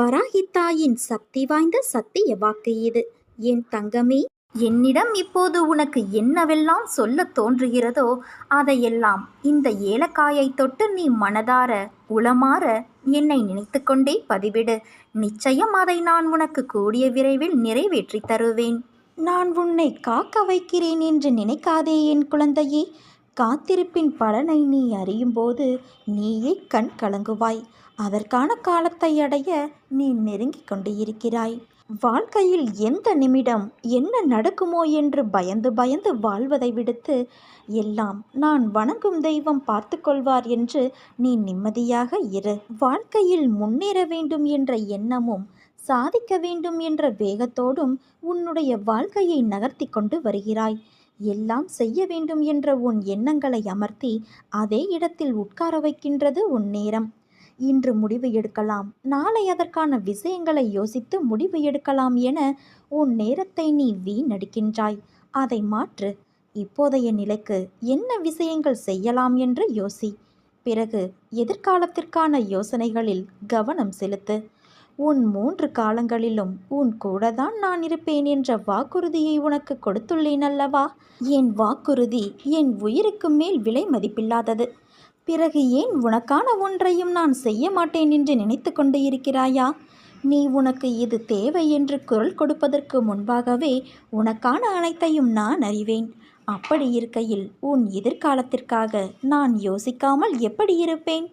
வராகித்தாயின் சக்தி வாய்ந்த சத்திய வாக்கு இது. என் தங்கமே என்னிடம் இப்போது உனக்கு என்னவெல்லாம் சொல்லத் தோன்றுகிறதோ அதையெல்லாம் இந்த ஏலக்காயை தொட்டு நீ மனதார உளமாற என்னை நினைத்துக்கொண்டே பதிவிடு. நிச்சயம் அதை நான் உனக்கு கூடிய விரைவில் நிறைவேற்றி தருவேன். நான் உன்னை காக்க வைக்கிறேன் என்று நினைக்காதே என் குழந்தையே. காத்திருப்பின் பலனை நீ அறியும்போது நீயே கண் கலங்குவாய். அதற்கான காலத்தை அடைய நீ நெருங்கிக் கொண்டு இருக்கிறாய். வாழ்க்கையில் எந்த நிமிடம் என்ன நடக்குமோ என்று பயந்து பயந்து வாழ்வதை விடுத்து எல்லாம் நான் வணங்கும் தெய்வம் பார்த்து கொள்வார் என்று நீ நிம்மதியாக இரு. வாழ்க்கையில் முன்னேற வேண்டும் என்ற எண்ணமும் சாதிக்க வேண்டும் என்ற வேகத்தோடும் உன்னுடைய வாழ்க்கையை நகர்த்தி கொண்டு வருகிறாய். எல்லாம் செய்ய வேண்டும் என்ற உன் எண்ணங்களை அமர்த்தி அதே இடத்தில் உட்கார வைக்கின்றது உன் நேரம். இன்று முடிவு எடுக்கலாம். நாளை அதற்கான விஷயங்களை யோசித்து முடிவு எடுக்கலாம் என உன் நேரத்தை நீ வீணடிக்கின்றாய். அதை மாற்று. இப்போதைய நிலைக்கு என்ன விஷயங்கள் செய்யலாம் என்று யோசி. பிறகு எதிர்காலத்திற்கான யோசனைகளில் கவனம் செலுத்து. உன் மூன்று காலங்களிலும் உன் கூட தான் நான் இருப்பேன் என்ற வாக்குறுதியை உனக்கு கொடுத்துள்ளேன் அல்லவா? என் வாக்குறுதி என் உயிருக்கு மேல் விலை மதிப்பில்லாதது. பிறகு ஏன் உனக்கான ஒன்றையும் நான் செய்ய மாட்டேன் என்று நினைத்து கொண்டு இருக்கிறாயா? நீ உனக்கு இது தேவை என்று குரல் கொடுப்பதற்கு முன்பாகவே உனக்கான அனைத்தையும் நான் அறிவேன். அப்படி இருக்கையில் உன் எதிர்காலத்திற்காக நான் யோசிக்காமல் எப்படி இருப்பேன்?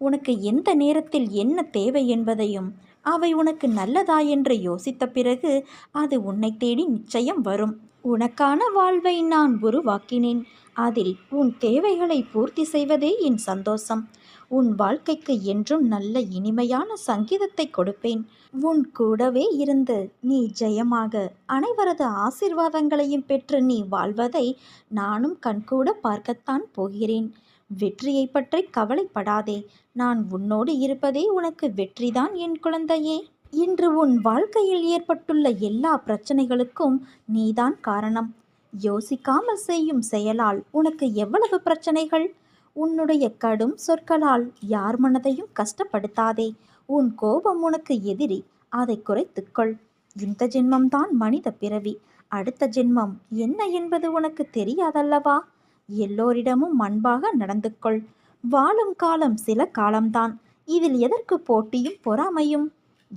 உனக்கு எந்த நேரத்தில் என்ன தேவை என்பதையும் அவை உனக்கு நல்லதா என்று யோசித்த பிறகு அது உன்னை தேடி நிச்சயம் வரும். உனக்கான வாழ்வை நான் உருவாக்கினேன். அதில் உன் தேவைகளை பூர்த்தி செய்வதே என் சந்தோஷம். உன் வாழ்க்கைக்கு என்றும் நல்ல இனிமையான சங்கீதத்தை கொடுப்பேன். உன் கூடவே இருந்து நீ ஜெயமாக அனைவரது ஆசிர்வாதங்களையும் பெற்று நீ வாழ்வதை நானும் கண்கூட பார்க்கத்தான் போகிறேன். வெற்றியை பற்றி கவலைப்படாதே. நான் உன்னோடு இருப்பதே உனக்கு வெற்றிதான் என் குழந்தையே. இன்று உன் வாழ்க்கையில் ஏற்பட்டுள்ள எல்லா பிரச்சனைகளுக்கும் நீதான் காரணம். யோசிக்காமல் செய்யும் செயலால் உனக்கு எவ்வளவு பிரச்சனைகள்? உன்னுடைய கடும் சொற்களால் யார் மனதையும் கஷ்டப்படுத்தாதே. உன் கோபம் உனக்கு எதிரி அதை குறைத்துக்கொள் இந்த ஜென்மம்தான் மனித பிறவி. அடுத்த ஜென்மம் என்ன என்பது உனக்கு தெரியாதல்லவா? எல்லோரிடமும் அன்பாக நடந்து கொள் வாழும் காலம் சில காலம்தான். இதில் எதற்கு போட்டியும் பொறாமையும்?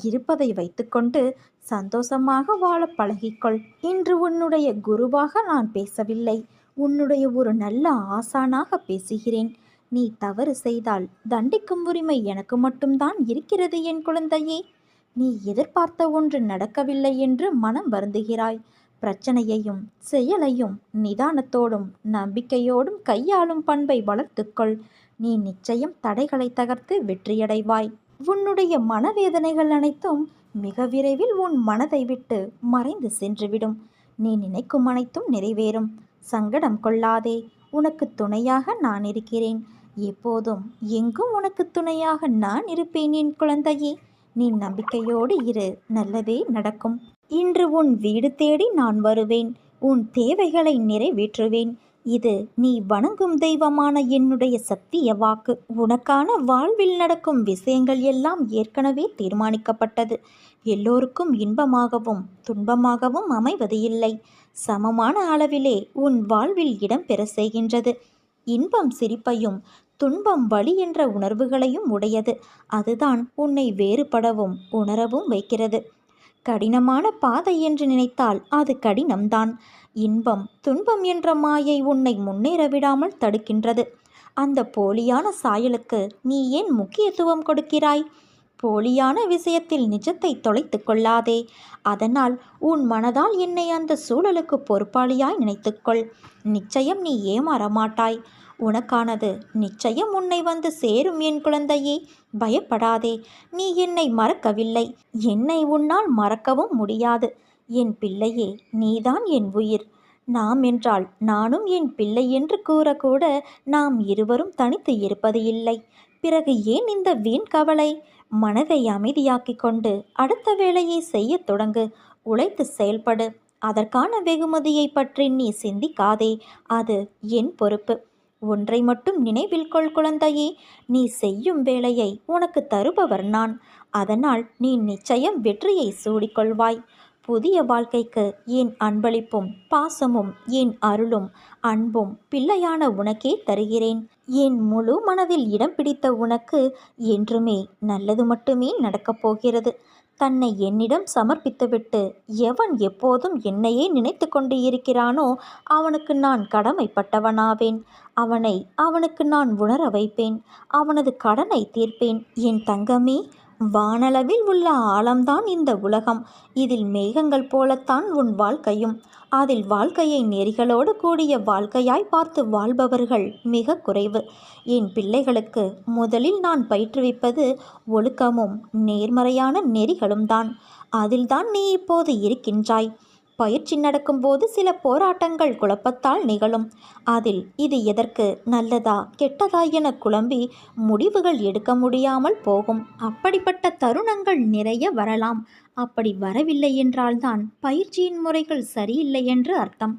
இருப்பதை வைத்துக்கொண்டு சந்தோஷமாக வாழ பழகிக்கொள். இன்று உன்னுடைய குருவாக நான் பேசவில்லை. உன்னுடைய ஒரு நல்ல ஆசானாக பேசுகிறேன். நீ தவறு செய்தால் தண்டிக்கும் உரிமை எனக்கு மட்டும்தான் இருக்கிறது என் குழந்தையே. நீ எதிர்பார்த்த ஒன்று நடக்கவில்லை என்று மனம் வருந்துகிறாய். பிரச்சனையையும் செயலையும் நிதானத்தோடும் நம்பிக்கையோடும் கையாளும் பண்பை வளர்த்துக்கொள். நீ நிச்சயம் தடைகளை தகர்த்து வெற்றியடைவாய். உன்னுடைய மனவேதனைகள் அனைத்தும் மிக விரைவில் உன் மனதை விட்டு மறைந்து சென்றுவிடும். நீ நினைக்கும் அனைத்தும் நிறைவேறும். சங்கடம் கொள்ளாதே. உனக்கு துணையாக நான் இருக்கிறேன். எப்போதும் எங்கும் உனக்கு துணையாக நான் இருப்பேன் என் குழந்தையே. நீ நம்பிக்கையோடு இரு. நல்லதே நடக்கும். இன்று உன் வீடு தேடி நான் வருவேன். உன் தேவைகளை நிறைவேற்றுவேன். இது நீ வணங்கும் தெய்வமான என்னுடைய சத்திய வாக்கு. உனக்கான வாழ்வில் நடக்கும் விஷயங்கள் எல்லாம் ஏற்கனவே தீர்மானிக்கப்பட்டது. எல்லோருக்கும் இன்பமாகவும் துன்பமாகவும் அமைவது இல்லை. சமமான அளவிலே உன் வாழ்வில் இடம்பெற செய்கின்றது. இன்பம் சிரிப்பையும் துன்பம் வலி என்ற உணர்வுகளையும் உடையது. அதுதான் உன்னை வேறுபடவும் உணரவும் வைக்கிறது. கடினமான பாதை என்று நினைத்தால் அது கடினம்தான். இன்பம் துன்பம் என்ற மாயை உன்னை முன்னேற விடாமல் தடுக்கின்றது. அந்த போலியான சாயலுக்கு நீ ஏன் முக்கியத்துவம் கொடுக்கிறாய்? போலியான விஷயத்தில் நிஜத்தை தொலைத்து கொள்ளாதே. அதனால் உன் மனதால் என்னை அந்த சூழலுக்கு பொறுப்பாளியாய் நினைத்துக்கொள் நிச்சயம் நீ ஏமாற மாட்டாய். உனக்கானது. நிச்சயம் உன்னை வந்து சேரும் என் குழந்தையே. பயப்படாதே. நீ என்னை மறக்கவில்லை. என்னை உன்னால் மறக்கவும் முடியாது. என் பிள்ளையே நீதான் என் உயிர். நாம் என்றால் நானும் என் பிள்ளை என்று கூறக்கூட நாம் இருவரும் தனித்து இருப்பது இல்லை. பிறகு ஏன் இந்த வீண் கவலை? மனதை அமைதியாக்கிக் கொண்டு அடுத்த வேலையை செய்யத் தொடங்கு. உழைத்து செயல்படு. அதற்கான வெகுமதியை பற்றி நீ சிந்திக்காதே. அது என் பொறுப்பு. ஒன்றை மட்டும் நினைவில் கொள் குழந்தையே நீ செய்யும் வேலையை உனக்கு தருபவர் நான். அதனால் நீ நிச்சயம் வெற்றியை சூடிக்கொள்வாய். புதிய வாழ்க்கைக்கு என் அன்பளிப்பும் பாசமும் என் அருளும் அன்பும் பிள்ளையான உனக்கே தருகிறேன்? என் முழு மனதில் இடம் பிடித்த உனக்கு என்றுமே நல்லது மட்டுமே நடக்கப் போகிறது. தன்னை என்னிடம் சமர்ப்பித்துவிட்டு எவன் எப்போதும் என்னையே நினைத்து கொண்டு இருக்கிறானோ அவனுக்கு நான் கடமைப்பட்டவனாவேன். அவனை அவனுக்கு நான் உணர வைப்பேன். அவனது கடனை தீர்ப்பேன். என் தங்கமே வானளவில் உள்ள ஆழம்தான் இந்த உலகம். இதில் மேகங்கள் போலத்தான் உன் வாழ்க்கையும். அதில் வாழ்க்கையை நெறிகளோடு கூடிய வாழ்க்கையாய் பார்த்து வாழ்பவர்கள் மிக குறைவு. என் பிள்ளைகளுக்கு முதலில் நான் பயிற்றுவிப்பது ஒழுக்கமும் நேர்மறையான நெறிகளும் தான் அதில்தான் நீ இப்போது இருக்கின்றாய். பயிற்சி நடக்கும்போது சில போராட்டங்கள் குழப்பத்தால் நிகழும். அதில் இது எதற்கு நல்லதா கெட்டதா என குழம்பி முடிவுகள் எடுக்க முடியாமல் போகும். அப்படிப்பட்ட தருணங்கள் நிறைய வரலாம். அப்படி வரவில்லை என்றால்தான் பயிற்சியின் முறைகள் சரியில்லை என்று அர்த்தம்.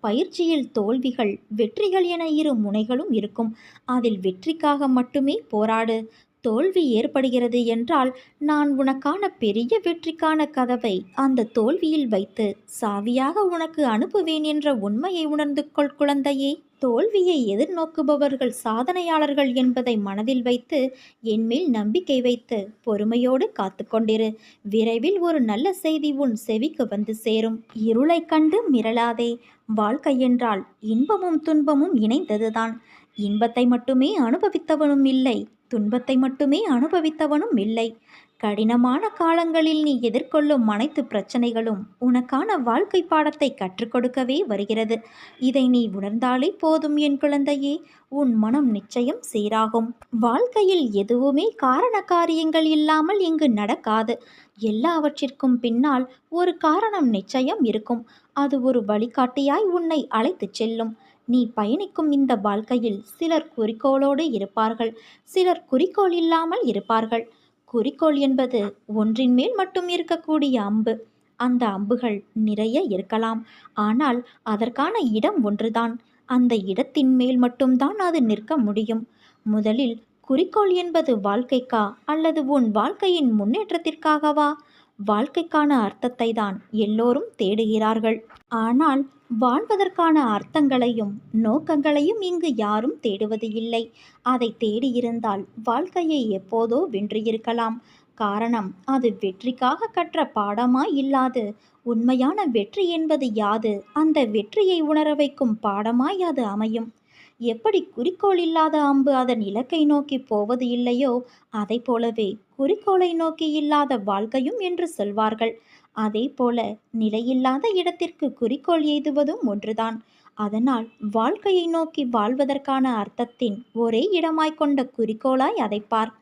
பயிற்சியில் தோல்விகள் வெற்றிகள் என இரு முனைகளும் இருக்கும். அதில் வெற்றிக்காக மட்டுமே போராடு. தோல்வி ஏற்படுகிறது என்றால் நான் உனக்கான பெரிய வெற்றிக்கான கதவை அந்த தோல்வியில் வைத்து சாவியாக உனக்கு அனுப்புவேன் என்ற உண்மையை உணர்ந்து கொள் குழந்தையே. தோல்வியை எதிர்நோக்குபவர்கள் சாதனையாளர்கள் என்பதை மனதில் வைத்து என்மேல் நம்பிக்கை வைத்து பொறுமையோடு காத்து கொண்டிரு. விரைவில் ஒரு நல்ல செய்தி உன் செவிக்கு வந்து சேரும். இருளை கண்டு மிரளாதே. வாழ்க்கை என்றால் இன்பமும் துன்பமும் இணைந்ததுதான். இன்பத்தை மட்டுமே அனுபவித்தவனும் இல்லை துன்பத்தை மட்டுமே அனுபவித்தவனும் இல்லை. கடினமான காலங்களில் நீ எதிர்கொள்ளும் அனைத்து பிரச்சனைகளும் உனக்கான வாழ்க்கை பாடத்தை கற்றுக்கொடுக்கவே வருகிறது. இதை நீ உணர்ந்தாலே போதும் என் குழந்தையே உன் மனம் நிச்சயம் சீராகும். வாழ்க்கையில் எதுவுமே காரண காரியங்கள் இல்லாமல் இங்கு நடக்காது. எல்லாவற்றிற்கும் பின்னால் ஒரு காரணம் நிச்சயம் இருக்கும். அது ஒரு வழிகாட்டியாய் உன்னை அழைத்துச் செல்லும். நீ பயணிக்கும் இந்த வாழ்க்கையில் சிலர் குறிக்கோளோடு இருப்பார்கள் சிலர் குறிக்கோள் இல்லாமல் இருப்பார்கள். குறிக்கோள் என்பது ஒன்றின் மேல் மட்டும் இருக்கக்கூடிய அம்பு. அந்த அம்புகள் நிறைய இருக்கலாம் ஆனால் அதற்கான இடம் ஒன்றுதான். அந்த இடத்தின் மேல் மட்டும்தான் அது நிற்க முடியும். முதலில் குறிக்கோள் என்பது வாழ்க்கைக்கா அல்லது உன் வாழ்க்கையின் முன்னேற்றத்திற்காகவா? வாழ்க்கைக்கான அர்த்தத்தை தான் எல்லோரும் தேடுகிறார்கள். ஆனால் வாழ்வதற்கான அர்த்தங்களையும் நோக்கங்களையும் இங்கு யாரும் தேடுவது இல்லை. அதை தேடியிருந்தால் வாழ்க்கையை எப்போதோ வென்றிருக்கலாம் காரணம் அது வெற்றிக்காக கற்ற பாடமாய் இல்லாது உண்மையான வெற்றி என்பது யாது? அந்த வெற்றியை உணர வைக்கும் பாடமாய் அது அமையும். எப்படி குறிக்கோள் இல்லாத அம்பு அதன் இலக்கை நோக்கி போவது இல்லையோ அதை போலவே குறிக்கோளை நோக்கி இல்லாத வாழ்க்கையும் என்று சொல்வார்கள். அதே போல நிலையில்லாத இடத்திற்கு குறிக்கோள் எய்துவதும் ஒன்றுதான். அதனால் வாழ்க்கையை நோக்கி வாழ்வதற்கான அர்த்தத்தின் ஒரே இடமாய் கொண்ட குறிக்கோளாய் அதைப்பார்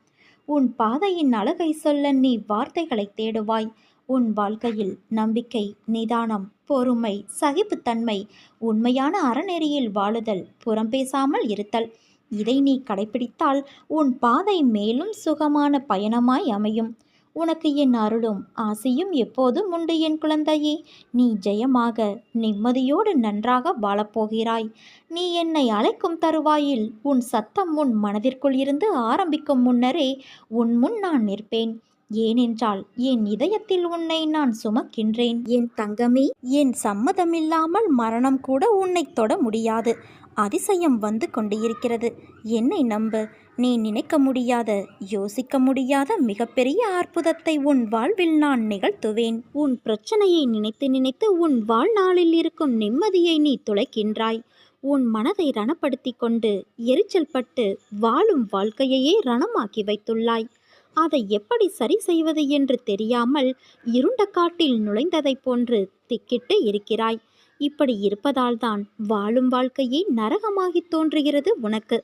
உன் பாதையின் அழகை சொல்ல நீ வார்த்தைகளை தேடுவாய். உன் வாழ்க்கையில் நம்பிக்கை நிதானம் பொறுமை சகிப்புத்தன்மை உண்மையான அறநெறியில் வாழுதல் புறம் பேசாமல் இருத்தல். இதை நீ கடைபிடித்தால் உன் பாதை மேலும் சுகமான பயணமாய் அமையும். உனக்கு என் அருளும் ஆசையும் எப்போதும் உண்டு என் குழந்தையே. நீ ஜெயமாக நிம்மதியோடு நன்றாக வாழப்போகிறாய். நீ என்னை அழைக்கும் தருவாயில் உன் சத்தம் உன் மனதிற்குள் இருந்து ஆரம்பிக்கும் முன்னரே உன் முன் நான் நிற்பேன். ஏனென்றால் என் இதயத்தில் உன்னை நான் சுமக்கின்றேன். என் தங்கமே என் சம்மதமில்லாமல் மரணம் கூட உன்னை தொட முடியாது. அதிசயம் வந்து கொண்டிருக்கிறது. என்னை நம்பு. நீ நினைக்க முடியாத யோசிக்க முடியாத மிகப்பெரிய அற்புதத்தை உன் வாழ்வில் நான் நிகழ்த்துவேன். உன் பிரச்சனையை நினைத்து நினைத்து உன் வாழ்நாளில் இருக்கும் நிம்மதியை நீ துளைக்கின்றாய். உன் மனதை ரணப்படுத்தி கொண்டு எரிச்சல் பட்டு வாழும் வாழ்க்கையையே ரணமாக்கி வைத்துள்ளாய். அதை எப்படி சரி செய்வது என்று தெரியாமல் இருண்ட காட்டில் நுழைந்ததைப் போன்று திக்கிட்டு இருக்கிறாய். இப்படி இருப்பதால்தான் வாழும் வாழ்க்கையே நரகமாகி தோன்றுகிறது உனக்கு.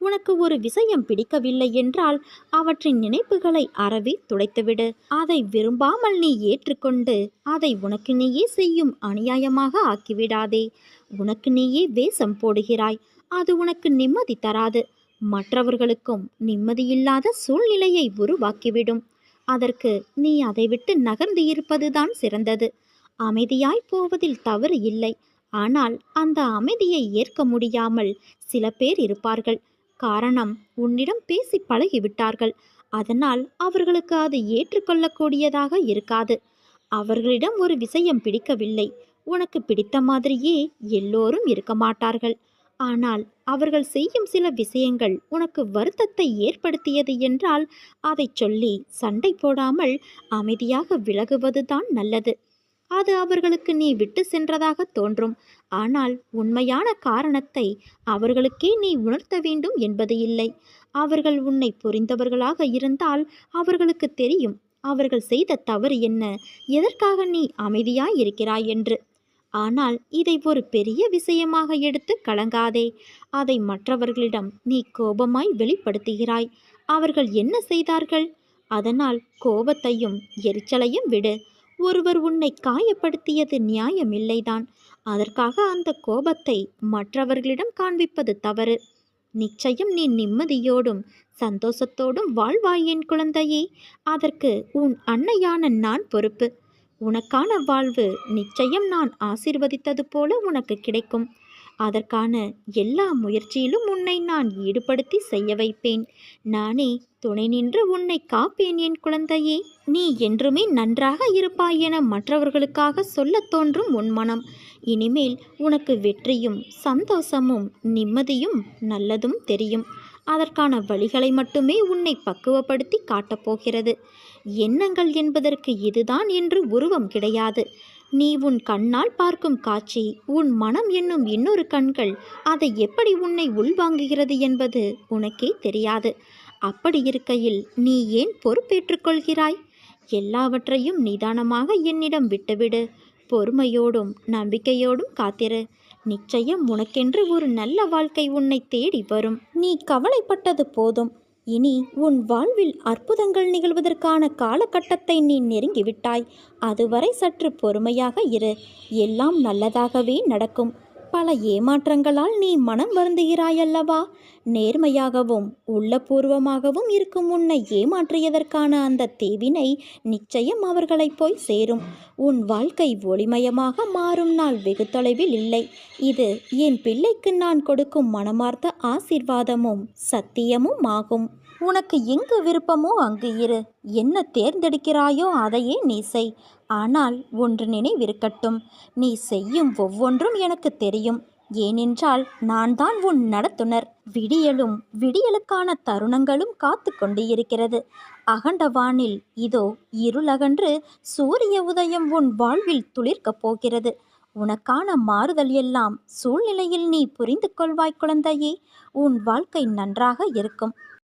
உனக்கு ஒரு விஷயம் பிடிக்கவில்லை என்றால் அவற்றின் நினைப்புகளை அறவே துடைத்துவிடு. அதை விரும்பாமல் நீ ஏற்றுக்கொண்டு அதை உனக்கு நீயே செய்யும் அநியாயமாக ஆக்கிவிடாதே. உனக்கு நீயே வேஷம் போடுகிறாய். அது உனக்கு நிம்மதி தராது. மற்றவர்களுக்கும் நிம்மதியில்லாத சூழ்நிலையை உருவாக்கிவிடும். அதற்கு நீ அதை விட்டு நகர்ந்து இருப்பதுதான் சிறந்தது. அமைதியாய் போவதில் தவறு இல்லை. ஆனால் அந்த அமைதியை ஏற்க முடியாமல் சில பேர் இருப்பார்கள். காரணம் உன்னிடம் பேசி பழகிவிட்டார்கள். அதனால் அவர்களுக்கு அது ஏற்றுக்கொள்ளக்கூடியதாக இருக்காது. அவர்களிடம் ஒரு விஷயம் பிடிக்கவில்லை. உனக்கு பிடித்த மாதிரியே எல்லோரும் இருக்க மாட்டார்கள். ஆனால் அவர்கள் செய்யும் சில விஷயங்கள் உனக்கு வருத்தத்தை ஏற்படுத்தியது என்றால் அதைச் சொல்லி சண்டை போடாமல் அமைதியாக விலகுவதுதான் நல்லது. அது அவர்களுக்கு நீ விட்டு சென்றதாக தோன்றும். ஆனால் உண்மையான காரணத்தை அவர்களுக்கே நீ உணர்த்த வேண்டும் என்பது இல்லை. அவர்கள் உன்னை புரிந்தவர்களாக இருந்தால் அவர்களுக்கு தெரியும் அவர்கள் செய்த தவறு என்ன எதற்காக நீ அமைதியாய் இருக்கிறாய் என்று. ஆனால் இதை ஒரு பெரிய விஷயமாக எடுத்து கலங்காதே. அதை மற்றவர்களிடம் நீ கோபமாய் வெளிப்படுத்துகிறாய். அவர்கள் என்ன செய்தார்கள்? அதனால் கோபத்தையும் எரிச்சலையும் விடு. ஒருவர் உன்னை காயப்படுத்தியது நியாயமில்லைதான். அதற்காக அந்த கோபத்தை மற்றவர்களிடம் காண்பிப்பது தவறு. நிச்சயம் நீ நிம்மதியோடும் சந்தோஷத்தோடும் வாழ்வாய் என் குழந்தையே. அதற்கு உன் அன்னையான நான் பொறுப்பு. உனக்கான வாழ்வு நிச்சயம் நான் ஆசிர்வதித்தது போல உனக்கு கிடைக்கும். அதற்கான எல்லா முயற்சியிலும் உன்னை நான் ஈடுபடுத்தி செய்ய வைப்பேன். நானே துணை நின்று உன்னை காப்பேன் என் குழந்தையே. நீ என்றுமே நன்றாக இருப்பாய் என மற்றவர்களுக்காக சொல்லத் தோன்றும் உன் மனம். இனிமேல் உனக்கு வெற்றியும் சந்தோஷமும் நிம்மதியும் நல்லதும் தெரியும். அதற்கான வழிகளை மட்டுமே உன்னை பக்குவப்படுத்தி காட்டப்போகிறது எண்ணங்கள் என்பதற்கு இதுதான் என்று உருவம் கிடையாது. நீ உன் கண்ணால் பார்க்கும் காட்சி உன் மனம் என்னும் இன்னொரு கண்கள் அதை எப்படி உன்னை உள்வாங்குகிறது என்பது உனக்கே தெரியாது. அப்படி இருக்கையில் நீ ஏன் பொறுப்பேற்றுக்கொள்கிறாய் எல்லாவற்றையும் நிதானமாக என்னிடம் விட்டுவிடு. பொறுமையோடும் நம்பிக்கையோடும் காத்திரு. நிச்சயம் உனக்கென்று ஒரு நல்ல வாழ்க்கை உன்னை தேடி வரும். நீ கவலைப்பட்டது போதும். இனி உன் வாழ்வில் அற்புதங்கள் நிகழ்வதற்கான காலகட்டத்தை நீ நெருங்கிவிட்டாய். அதுவரை சற்று பொறுமையாக இரு. எல்லாம் நல்லதாகவே நடக்கும். பல ஏமாற்றங்களால் நீ மனம் வருந்துகிறாயல்லவா? நேர்மையாகவும் உள்ளபூர்வமாகவும் இருக்கும் உன்னை ஏமாற்றியதற்கான அந்த தேவினை நிச்சயம் அவர்களை போய் சேரும். உன் வாழ்க்கை ஒளிமயமாக மாறும் நாள் வெகு தொலைவில் இல்லை. இது என் பிள்ளைக்கு நான் கொடுக்கும் மனமார்ந்த ஆசிர்வாதமும் சத்தியமும் ஆகும். உனக்கு எங்கு விருப்பமோ அங்கு இரு. என்ன தேர்ந்தெடுக்கிறாயோ அதையே நீ செய். ஆனால் ஒன்று நினைவிருக்கட்டும். நீ செய்யும் ஒவ்வொன்றும் எனக்கு தெரியும். ஏனென்றால் நான் தான் உன் நடத்துனர். விடியலும் விடியலுக்கான தருணங்களும் காத்து கொண்டு இருக்கிறது அகண்டவானில் இதோ இருளகன்று சூரிய உதயம் உன் வாழ்வில் துளிர்க்கப் போகிறது. உனக்கான மாறுதல் எல்லாம் சூழ்நிலையில் நீ புரிந்து கொள்வாய் குழந்தையே. உன் வாழ்க்கை நன்றாக இருக்கும்.